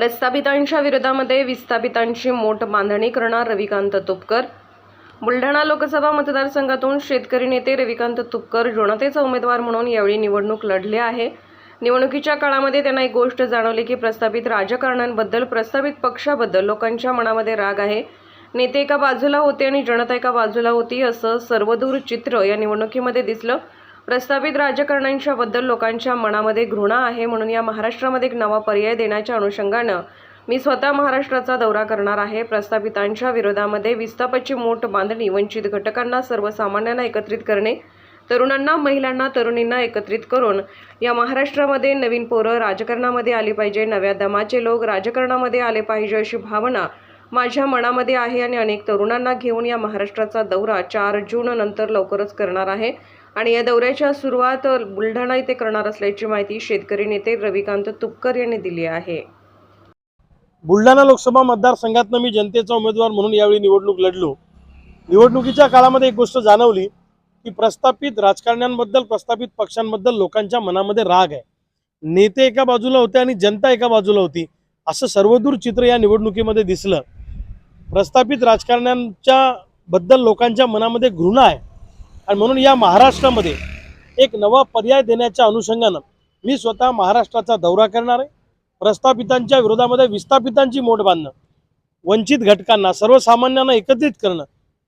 प्रस्थापितांच्या विरोधामध्ये विस्थापितांची मोठ बांधणी करणार रविकांत तुपकर. बुलढाणा लोकसभा मतदारसंघातून शेतकरी नेते रविकांत तुपकर जनतेचा उमेदवार म्हणून यावेळी निवडणूक लढले आहे. निवडणुकीच्या काळामध्ये त्यांना एक गोष्ट जाणवली की प्रस्थापित राजकारण्यांबद्दल प्रस्थापित पक्षाबद्दल लोकांच्या मनामध्ये राग आहे. नेते एका बाजूला होते आणि जनता एका बाजूला होती असं सर्वदूर चित्र या निवडणुकीमध्ये दिसलं. प्रस्तावित राजकारण्यांच्याबद्दल लोकांच्या मनामध्ये घृणा आहे म्हणून या महाराष्ट्रामध्ये एक नवा पर्याय देण्याच्या अनुषंगानं मी स्वतः महाराष्ट्राचा दौरा करणार आहे. प्रस्थापितांच्या विरोधामध्ये विस्थापाची मोठ बांधणी वंचित घटकांना सर्वसामान्यांना एकत्रित करणे तरुणांना महिलांना तरुणींना एकत्रित करून या महाराष्ट्रामध्ये नवीन पोरं राजकारणामध्ये आली पाहिजे. नव्या दमाचे लोक राजकारणामध्ये आले पाहिजे अशी भावना माझ्या मनामध्ये आहे आणि अनेक तरुणांना घेऊन या महाराष्ट्राचा दौरा चार जून नंतर लवकरच करणार आहे. आणि या दौऱ्याच्या सुरुवात बुलढाणा इथे करणार असल्याची माहिती शेतकरी नेते रविकांत तुपकर यांनी दिली आहे. बुलढाणा लोकसभा मतदारसंघातनं मी जनतेचा उमेदवार म्हणून यावेळी निवडणूक लढलो. निवडणुकीच्या काळामध्ये एक गोष्ट जाणवली की प्रस्थापित राजकारण्यांबद्दल प्रस्थापित पक्षांबद्दल लोकांच्या मनामध्ये राग आहे. नेते एका बाजूला होते आणि जनता एका बाजूला होती असं सर्वदूर चित्र या निवडणुकीमध्ये दिसलं. प्रस्थापित राजकारण्यांच्या बद्दल लोकांच्या मनामध्ये घृणा आहे. आणि म्हणून या महाराष्ट्रामध्ये एक नवा पर्याय देण्याच्या अनुषंगानं मी स्वतः महाराष्ट्राचा दौरा करणार आहे. प्रस्थापितांच्या विरोधामध्ये विस्थापितांची मोठ बांधणं वंचित घटकांना सर्वसामान्यांना एकत्रित करणं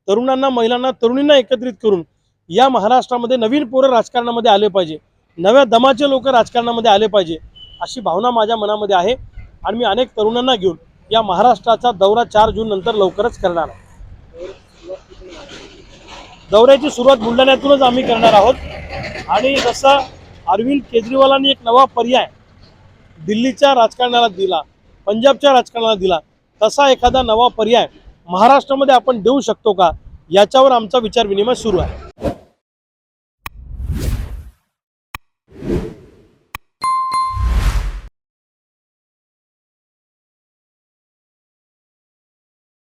तरुणांना महिलांना तरुणींना एकत्रित करून या महाराष्ट्रामध्ये नवीन पोरं राजकारणामध्ये आले पाहिजे नव्या दमाचे लोक राजकारणामध्ये आले पाहिजे अशी भावना माझ्या मनामध्ये आहे. आणि मी अनेक तरुणांना घेऊन या महाराष्ट्राचा दौरा चार जून नंतर लवकरच करणार आहे. दौऱ्याची सुरुवात बुलढाण्यातूनच आम्ही करणार आहोत. आणि जसा अरविंद केजरीवालांनी एक नवा पर्याय दिल्लीच्या राजकारणाला दिला पंजाबच्या राजकारणाला दिला तसा एखादा नवा पर्याय महाराष्ट्रामध्ये आपण देऊ शकतो का? याच्यावर आमचा विचार विनिमय सुरू आहे.